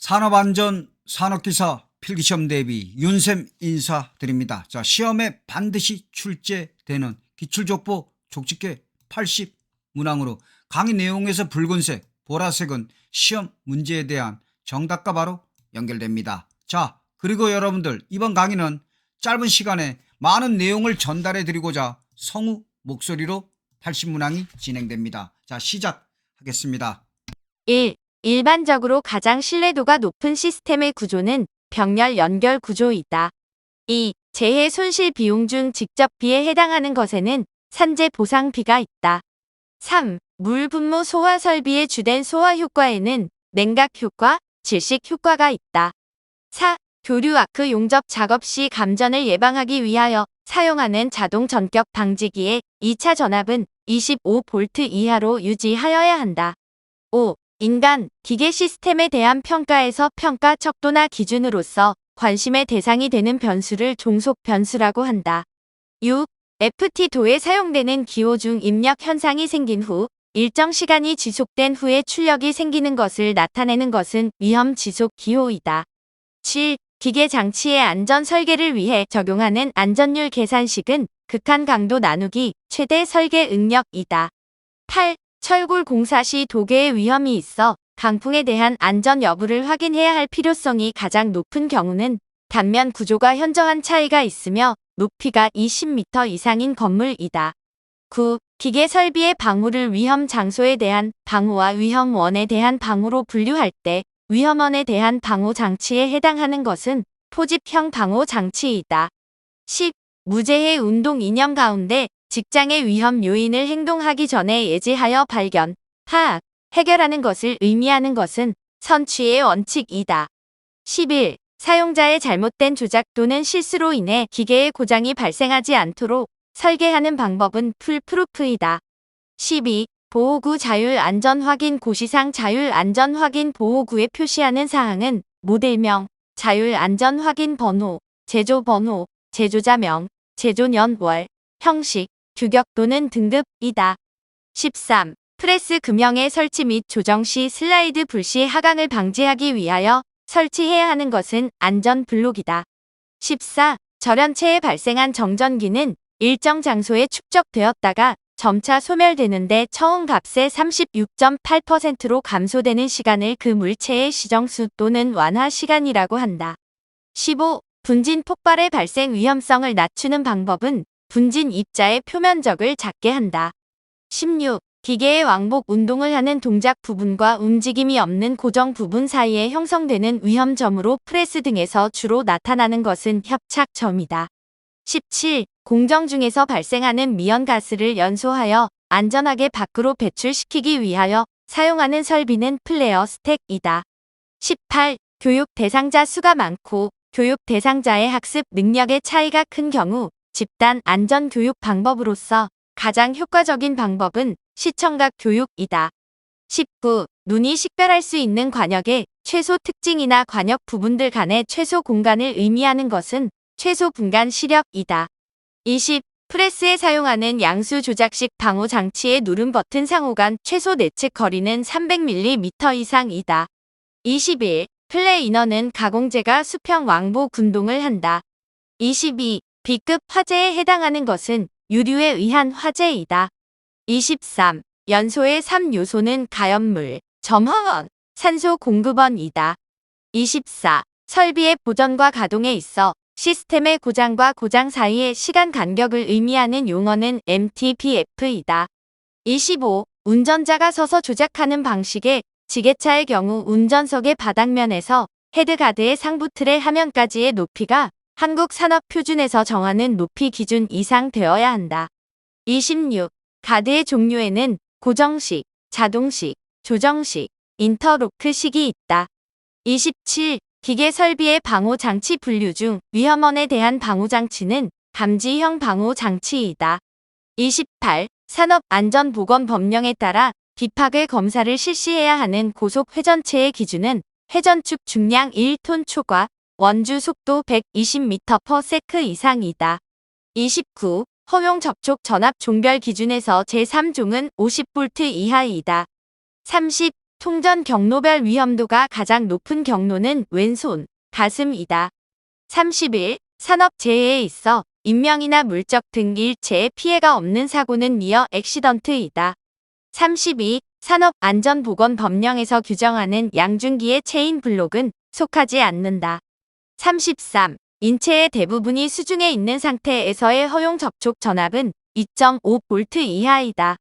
산업안전 산업기사 필기시험 대비 윤쌤 인사드립니다. 자, 시험에 반드시 출제되는 기출족보 족집게 80 문항으로 강의 내용에서 붉은색, 보라색은 시험 문제에 대한 정답과 바로 연결됩니다. 자, 그리고 여러분들 이번 강의는 짧은 시간에 많은 내용을 전달해 드리고자 성우 목소리로 80문항이 진행됩니다. 자, 시작하겠습니다. 1. 일반적으로 가장 신뢰도가 높은 시스템의 구조는 병렬 연결 구조이다. 2. 재해 손실 비용 중 직접비에 해당하는 것에는 산재 보상비가 있다. 3. 물 분무 소화 설비의 주된 소화 효과에는 냉각 효과, 질식 효과가 있다. 4. 교류 아크 용접 작업 시 감전을 예방하기 위하여 사용하는 자동 전격 방지기의 2차 전압은 25V 이하로 유지하여야 한다. 5. 인간, 기계 시스템에 대한 평가에서 평가 척도나 기준으로서 관심의 대상이 되는 변수를 종속 변수라고 한다. 6. FT-도에 사용되는 기호 중 입력 현상이 생긴 후 일정 시간이 지속된 후에 출력이 생기는 것을 나타내는 것은 위험 지속 기호이다. 7. 기계 장치의 안전 설계를 위해 적용하는 안전률 계산식은 극한 강도 나누기 최대 설계 응력이다. 8. 철골 공사 시 도계의 위험이 있어 강풍에 대한 안전 여부를 확인해야 할 필요성이 가장 높은 경우는 단면 구조가 현저한 차이가 있으며 높이가 20m 이상인 건물이다. 9. 기계 설비의 방호를 위험 장소에 대한 방호와 위험원에 대한 방호로 분류할 때 위험원에 대한 방호 장치에 해당하는 것은 포집형 방호 장치이다. 10. 무재해 운동 이념 가운데 직장의 위험 요인을 행동하기 전에 예지하여 발견, 파악, 해결하는 것을 의미하는 것은 선취의 원칙이다. 11. 사용자의 잘못된 조작 또는 실수로 인해 기계의 고장이 발생하지 않도록 설계하는 방법은 풀프루프이다. 12. 보호구 자율 안전 확인 고시상 자율 안전 확인 보호구에 표시하는 사항은 모델명, 자율 안전 확인 번호, 제조 번호, 제조자명, 제조년 월, 형식, 규격 또는 등급이다. 13. 프레스 금형의 설치 및 조정 시 슬라이드 불시 하강을 방지하기 위하여 설치해야 하는 것은 안전 블록이다. 14. 절연체에 발생한 정전기는 일정 장소에 축적되었다가 점차 소멸되는데 처음 값의 36.8%로 감소되는 시간을 그 물체의 시정수 또는 완화 시간이라고 한다. 15. 분진 폭발의 발생 위험성을 낮추는 방법은 분진 입자의 표면적을 작게 한다. 16. 기계의 왕복 운동을 하는 동작 부분과 움직임이 없는 고정 부분 사이에 형성되는 위험점으로 프레스 등에서 주로 나타나는 것은 협착점이다. 17. 공정 중에서 발생하는 미연가스를 연소하여 안전하게 밖으로 배출시키기 위하여 사용하는 설비는 플레어 스택이다. 18. 교육 대상자 수가 많고 교육 대상자의 학습 능력의 차이가 큰 경우 집단 안전 교육 방법으로서 가장 효과적인 방법은 시청각 교육이다. 19. 눈이 식별할 수 있는 관역의 최소 특징이나 관역 부분들 간의 최소 공간을 의미하는 것은 최소 분간 시력이다. 20. 프레스에 사용하는 양수 조작식 방호 장치의 누름 버튼 상호 간 최소 내측 거리는 300mm 이상이다. 21. 플레 인원은 가공제가 수평 왕복 군동을 한다. 22. B급 화재에 해당하는 것은 유류에 의한 화재이다. 23. 연소의 3요소는 가연물, 점화원, 산소 공급원이다. 24. 설비의 보전과 가동에 있어 시스템의 고장과 고장 사이의 시간 간격을 의미하는 용어는 MTBF이다. 25. 운전자가 서서 조작하는 방식의 지게차의 경우 운전석의 바닥면에서 헤드가드의 상부 틀의 하면까지의 높이가 한국 산업 표준에서 정하는 높이 기준 이상 되어야 한다. 26. 가드의 종류에는 고정식, 자동식, 조정식, 인터로크식이 있다. 27. 기계 설비의 방호 장치 분류 중 위험원에 대한 방호 장치는 감지형 방호 장치이다. 28. 산업안전보건법령에 따라 비파괴 검사를 실시해야 하는 고속 회전체의 기준은 회전축 중량 1톤 초과 원주 속도 120m/s 이상이다. 29. 허용 접촉 전압 종별 기준에서 제3종은 50V 이하이다. 30. 통전 경로별 위험도가 가장 높은 경로는 왼손, 가슴이다. 31. 산업재해에 있어 인명이나 물적 등 일체의 피해가 없는 사고는 미어 액시던트이다. 32. 산업안전보건법령에서 규정하는 양중기의 체인 블록은 속하지 않는다. 33. 인체의 대부분이 수중에 있는 상태에서의 허용 접촉 전압은 2.5V 이하이다.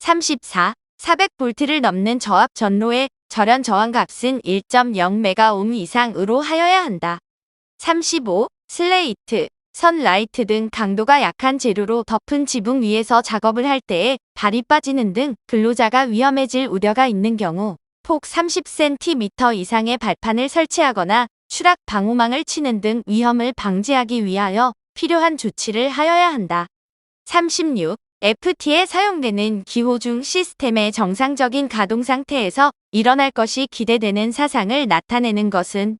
34. 400V를 넘는 저압 전로의 절연 저항 값은 1.0메가옴 이상으로 하여야 한다. 35. 슬레이트, 선라이트 등 강도가 약한 재료로 덮은 지붕 위에서 작업을 할 때에 발이 빠지는 등 근로자가 위험해질 우려가 있는 경우 폭 30cm 이상의 발판을 설치하거나 추락 방호망을 치는 등 위험을 방지하기 위하여 필요한 조치를 하여야 한다. 36. FT에 사용되는 기호 중 시스템의 정상적인 가동 상태에서 일어날 것이 기대되는 사상을 나타내는 것은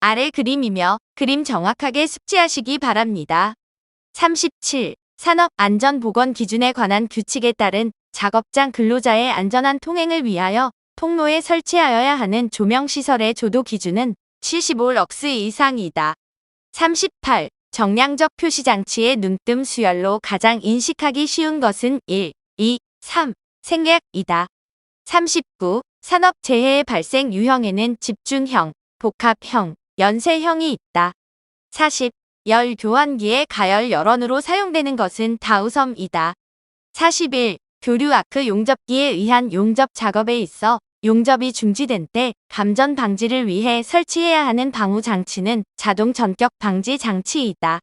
아래 그림이며 그림 정확하게 숙지하시기 바랍니다. 37. 산업안전보건 기준에 관한 규칙에 따른 작업장 근로자의 안전한 통행을 위하여 통로에 설치하여야 하는 조명시설의 조도 기준은 75럭스 이상이다. 38. 정량적 표시 장치의 눈뜸 수열로 가장 인식하기 쉬운 것은 1, 2, 3. 생략이다. 39. 산업 재해의 발생 유형에는 집중형, 복합형, 연쇄형이 있다. 40. 열 교환기의 가열 열원으로 사용되는 것은 다우섬이다. 41. 교류 아크 용접기에 의한 용접 작업에 있어 용접이 중지된 때 감전 방지를 위해 설치해야 하는 방호 장치는 자동 전격 방지 장치이다.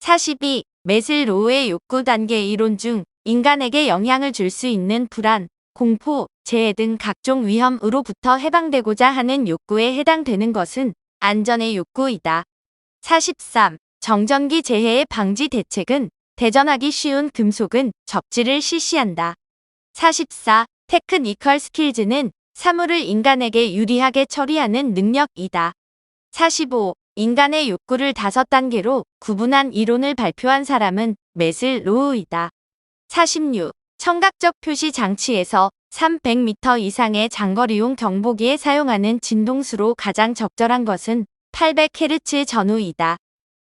42. 메슬 로우의 욕구 단계 이론 중 인간에게 영향을 줄 수 있는 불안, 공포, 재해 등 각종 위험으로부터 해방되고자 하는 욕구에 해당되는 것은 안전의 욕구이다. 43. 정전기 재해의 방지 대책은 대전하기 쉬운 금속은 접지를 실시한다. 44. 테크니컬 스킬즈는 사물을 인간에게 유리하게 처리하는 능력이다. 45. 인간의 욕구를 다섯 단계로 구분한 이론을 발표한 사람은 메슬 로우이다. 46. 청각적 표시 장치에서 300m 이상의 장거리용 경보기에 사용하는 진동수로 가장 적절한 것은 800Hz 전후이다.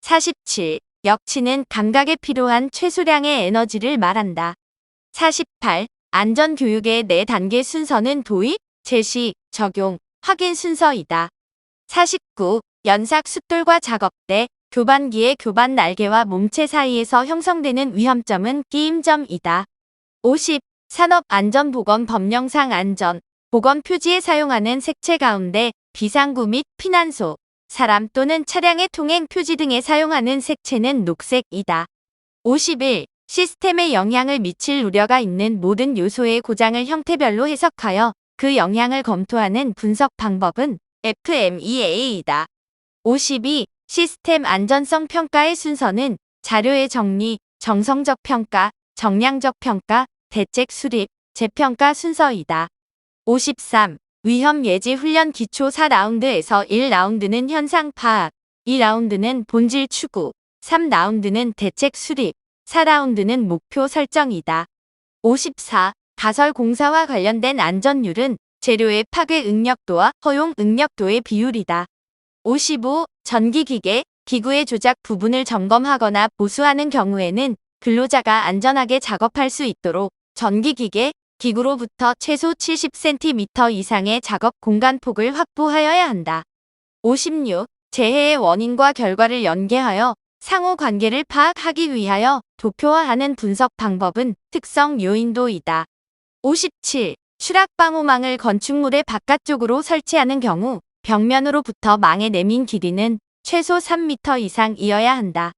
47. 역치는 감각에 필요한 최소량의 에너지를 말한다. 48. 안전교육의 4단계 순서는 도입, 제시, 적용, 확인 순서이다. 49. 연삭 숫돌과 작업대, 교반기의 교반 날개와 몸체 사이에서 형성되는 위험점은 끼임점이다. 50. 산업안전보건 법령상 안전, 보건 표지에 사용하는 색채 가운데 비상구 및 피난소, 사람 또는 차량의 통행 표지 등에 사용하는 색채는 녹색이다. 51. 시스템에 영향을 미칠 우려가 있는 모든 요소의 고장을 형태별로 해석하여 그 영향을 검토하는 분석 방법은 FMEA이다. 52. 시스템 안전성 평가의 순서는 자료의 정리, 정성적 평가, 정량적 평가, 대책 수립, 재평가 순서이다. 53. 위험 예지 훈련 기초 4라운드에서 1라운드는 현상 파악, 2라운드는 본질 추구, 3라운드는 대책 수립, 4라운드는 목표 설정이다. 54. 가설 공사와 관련된 안전율은 재료의 파괴 응력도와 허용 응력도의 비율이다. 55. 전기기계, 기구의 조작 부분을 점검하거나 보수하는 경우에는 근로자가 안전하게 작업할 수 있도록 전기기계, 기구로부터 최소 70cm 이상의 작업 공간 폭을 확보하여야 한다. 56. 재해의 원인과 결과를 연계하여 상호 관계를 파악하기 위하여 도표화하는 분석 방법은 특성 요인도이다. 57. 추락 방호망을 건축물의 바깥쪽으로 설치하는 경우 벽면으로부터 망에 내민 길이는 최소 3m 이상이어야 한다.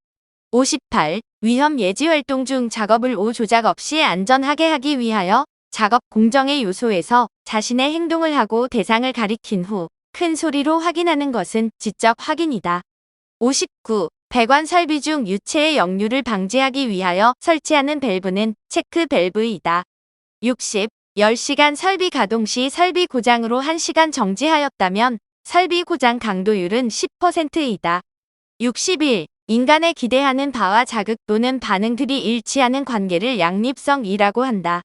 58. 위험 예지 활동 중 작업을 오 조작 없이 안전하게 하기 위하여 작업 공정의 요소에서 자신의 행동을 하고 대상을 가리킨 후 큰 소리로 확인하는 것은 지적 확인이다. 59. 배관 설비 중 유체의 역류를 방지하기 위하여 설치하는 밸브는 체크 밸브이다. 60. 10시간 설비 가동 시 설비 고장으로 1시간 정지하였다면 설비 고장 강도율은 10%이다. 61. 인간의 기대하는 바와 자극 또는 반응들이 일치하는 관계를 양립성이라고 한다.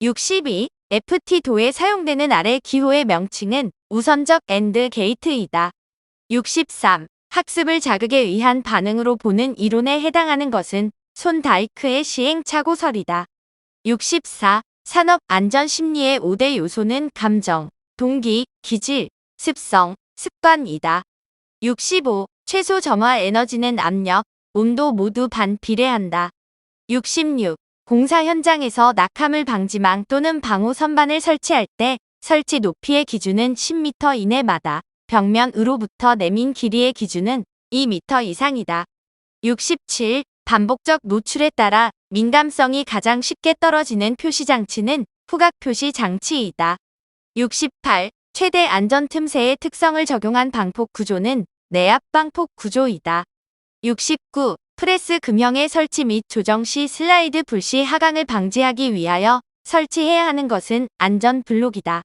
62. FT도에 사용되는 아래 기호의 명칭은 우선적 엔드 게이트이다. 63. 학습을 자극에 의한 반응으로 보는 이론에 해당하는 것은 손 다이크의 시행착오설이다. 64. 산업 안전 심리의 5대 요소는 감정, 동기, 기질, 습성, 습관이다. 65. 최소 점화 에너지는 압력, 온도 모두 반 비례한다. 66. 공사 현장에서 낙하물 방지망 또는 방호 선반을 설치할 때 설치 높이의 기준은 10m 이내마다 벽면으로부터 내민 길이의 기준은 2m 이상이다. 67. 반복적 노출에 따라 민감성이 가장 쉽게 떨어지는 표시 장치는 후각 표시 장치이다. 68. 최대 안전 틈새의 특성을 적용한 방폭 구조는 내압 방폭 구조이다. 69. 프레스 금형의 설치 및 조정 시 슬라이드 불시 하강을 방지하기 위하여 설치해야 하는 것은 안전 블록이다.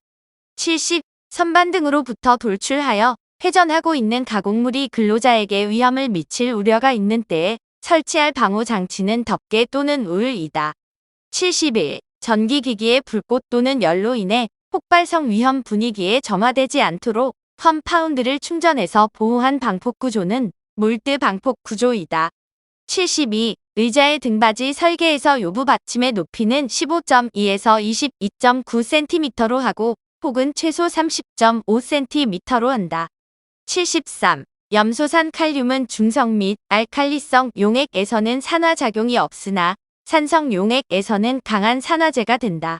70. 선반 등으로부터 돌출하여 회전하고 있는 가공물이 근로자에게 위험을 미칠 우려가 있는 때에 설치할 방호 장치는 덮개 또는 우울이다. 71. 전기기기의 불꽃 또는 열로 인해 폭발성 위험 분위기에 점화되지 않도록 컴파운드를 충전해서 보호한 방폭 구조는 몰드 방폭 구조이다. 72. 의자의 등받이 설계에서 요부 받침의 높이는 15.2에서 22.9cm로 하고 폭은 최소 30.5cm로 한다. 73. 염소산 칼륨은 중성 및 알칼리성 용액에서는 산화작용이 없으나 산성 용액에서는 강한 산화제가 된다.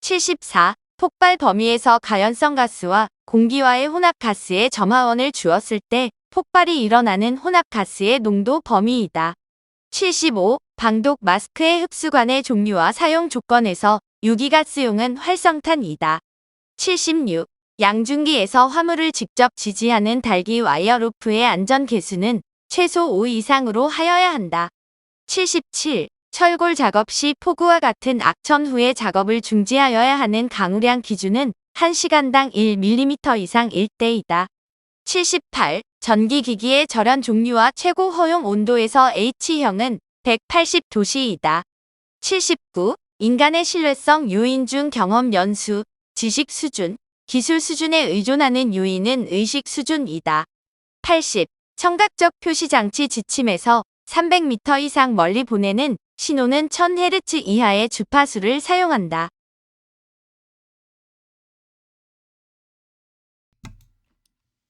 74. 폭발 범위에서 가연성 가스와 공기와의 혼합가스의 점화원을 주었을 때 폭발이 일어나는 혼합가스의 농도 범위이다. 75. 방독 마스크의 흡수관의 종류와 사용 조건에서 유기가스용은 활성탄이다. 76. 양중기에서 화물을 직접 지지하는 달기 와이어 루프의 안전 개수는 최소 5 이상으로 하여야 한다. 77. 철골 작업 시 폭우와 같은 악천 후에 작업을 중지하여야 하는 강우량 기준은 1시간당 1mm 이상 일대이다. 78. 전기기기의 절연 종류와 최고 허용 온도에서 H형은 180도씨이다. 79. 인간의 신뢰성 요인 중 경험 연수, 지식 수준, 기술 수준에 의존하는 요인은 의식 수준이다. 80. 청각적 표시장치 지침에서 300m 이상 멀리 보내는 신호는 1000Hz 이하의 주파수를 사용한다.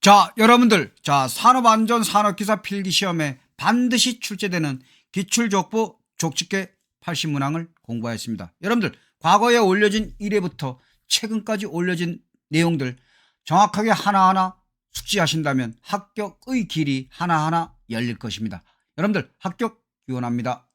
자, 여러분들, 자, 산업안전 산업기사 필기 시험에 반드시 출제되는 기출족보 족집계 80문항을 공부하였습니다. 여러분들, 과거에 올려진 1회부터 최근까지 올려진 내용들 정확하게 하나하나 숙지하신다면 합격의 길이 하나하나 열릴 것입니다. 여러분들, 합격 기원합니다.